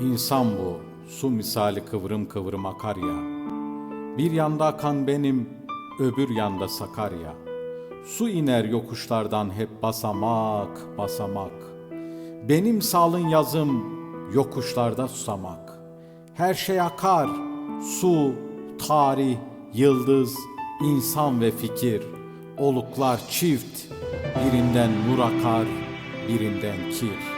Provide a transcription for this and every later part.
İnsan bu, su misali kıvrım kıvrım akar ya. Bir yanda akan benim, öbür yanda Sakarya. Su iner yokuşlardan hep basamak, basamak. Benim salın yazım, yokuşlarda susamak. Her şey akar, su, tarih, yıldız, insan ve fikir. Oluklar çift, birinden nur akar, birinden kir.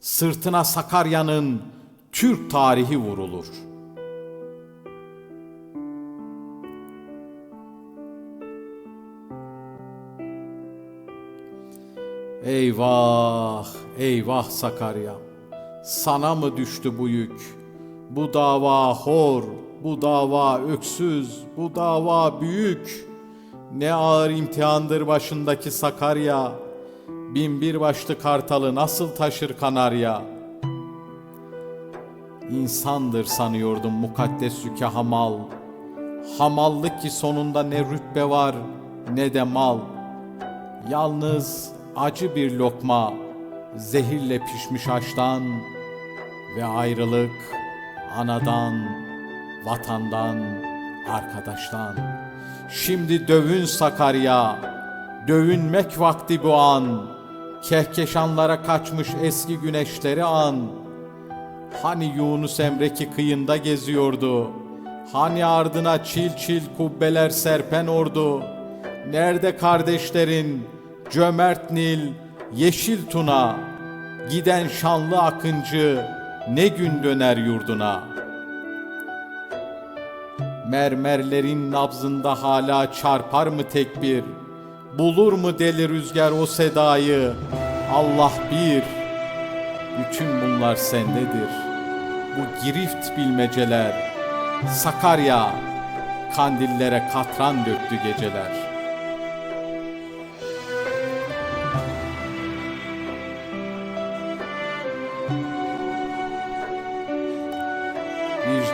Sırtına Sakarya'nın Türk tarihi vurulur. Eyvah, eyvah Sakarya. Sana mı düştü bu yük? Bu dava hor, bu dava öksüz, bu dava büyük. Ne ağır imtihandır başındaki Sakarya. Bin bir başlı kartalı nasıl taşır kanarya? İnsandır sanıyordum mukaddes yükü hamal. Hamallık ki sonunda ne rütbe var ne de mal. Yalnız acı bir lokma, zehirle pişmiş aştan ve ayrılık anadan, vatandan, arkadaştan. Şimdi dövün Sakarya, dövünmek vakti bu an. Kehkeşanlara kaçmış eski güneşleri an. Hani Yunus Emre ki kıyında geziyordu. Hani ardına çil çil kubbeler serpen ordu. Nerede kardeşlerin cömert Nil, yeşil Tuna, giden şanlı akıncı ne gün döner yurduna. Mermerlerin nabzında hala çarpar mı tekbir? Bulur mu deli rüzgar o sedayı? Allah bir. Bütün bunlar sendedir. Bu girift bilmeceler. Sakarya, kandillere katran döktü geceler.''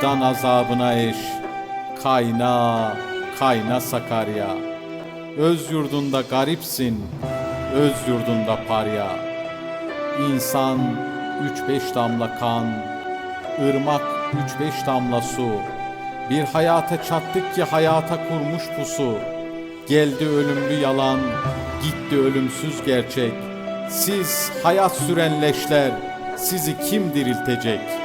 vicdan azabına eş. Kayna, kayna Sakarya. Öz yurdunda garipsin, öz yurdunda parya. İnsan üç beş damla kan, ırmak üç beş damla su. Bir hayata çattık ki hayata kurmuş pusu. Geldi ölümlü yalan, gitti ölümsüz gerçek. Siz hayat süren leşler, sizi kim diriltecek?''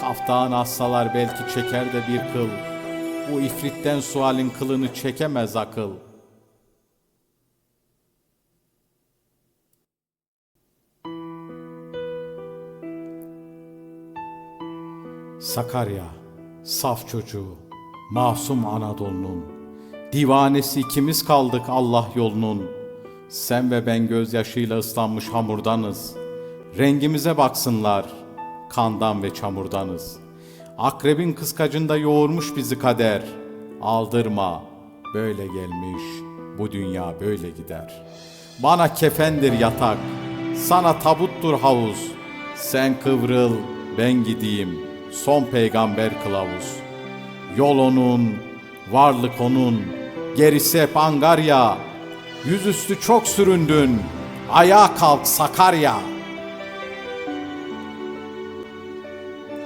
Kaftan assalar belki çeker de bir kıl. Bu ifritten sualin kılını çekemez akıl. Sakarya, saf çocuğu, masum Anadolu'nun, divanesi ikimiz kaldık Allah yolunun. Sen ve ben gözyaşıyla ıslanmış hamurdanız. Rengimize baksınlar, kandan ve çamurdanız. Akrebin kıskacında yoğurmuş bizi kader. Aldırma, böyle gelmiş, bu dünya böyle gider. Bana kefendir yatak, sana tabuttur havuz. Sen kıvrıl, ben gideyim, son peygamber kılavuz. Yol onun, varlık onun, gerisi hep Angarya. Yüzüstü çok süründün, ayağa kalk Sakarya.''